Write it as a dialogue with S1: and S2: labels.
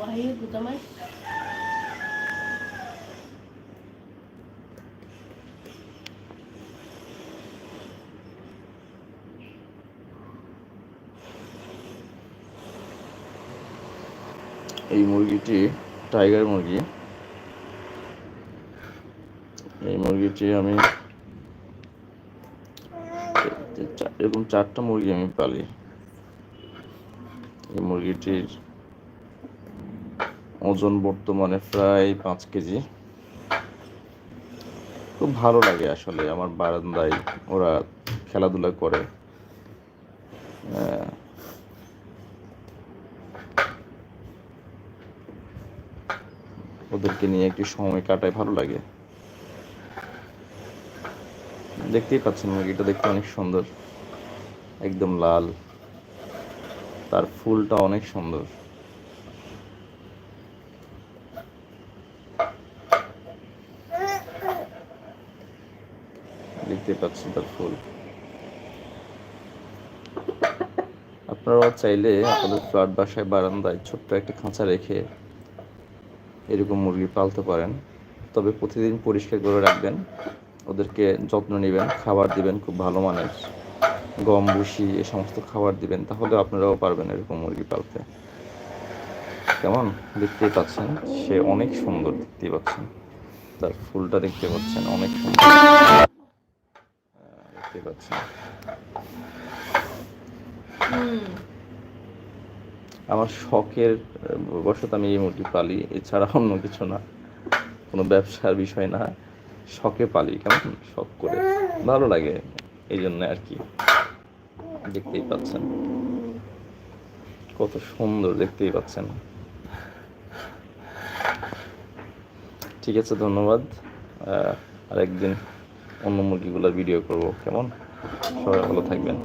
S1: এই মুরগিটি টাইগার মুরগি। এই মুরগিটি আমি এরকম চারটা মুরগি আমি পালি। এই মুরগিটির ওজন বর্তমানে প্রায় পাঁচ কেজি। খুব ভালো লাগে আসলে আমার বারান্দায় ওরা খেলাধুলা করে। ওদেরকে নিয়ে একটু সময় কাটায় ভালো লাগে। দেখতেই পাচ্ছেন মুরগিটা দেখতে অনেক সুন্দর, একদম লাল। তার ফুলটা অনেক সুন্দর। দেখতে পাচ্ছেন তার ফুল আপনারাও চাইলে আপনাদের ফ্ল্যাট বাসায় বারান্দায় ছোট্ট একটা খাঁচা রেখে এরকম মুরগি পালতে পারেন। তবে প্রতিদিন পরিষ্কার করে রাখবেন। ওদেরকে যত্ন নেবেন, খাবার দিবেন খুব ভালো মানের। গম, ভুসি, এ সমস্ত খাবার দিবেন, তাহলে আপনারাও পারবেন এরকম মুরগি পালতে। কেমন? দেখতেই পাচ্ছেন, সে অনেক সুন্দর দেখতেই পাচ্ছেন। তার ফুলটা দেখতে পাচ্ছেন, অনেক সুন্দর। আমার শখের বশত আমি এই মুরগি পালি এছাড়া অন্য কিছু না। কোনো ব্যবসার বিষয় না। শখে পালি কেমন? শখ করে। ভালো লাগে এই জন্য আর কি। দেখতেই পাচ্ছেন। কত সুন্দর দেখতেই পাচ্ছেন। ঠিক আছে ধন্যবাদ। আরেকদিন অন্য মুরগিগুলোর ভিডিও করব কেমন? সবাই ভালো থাকবেন।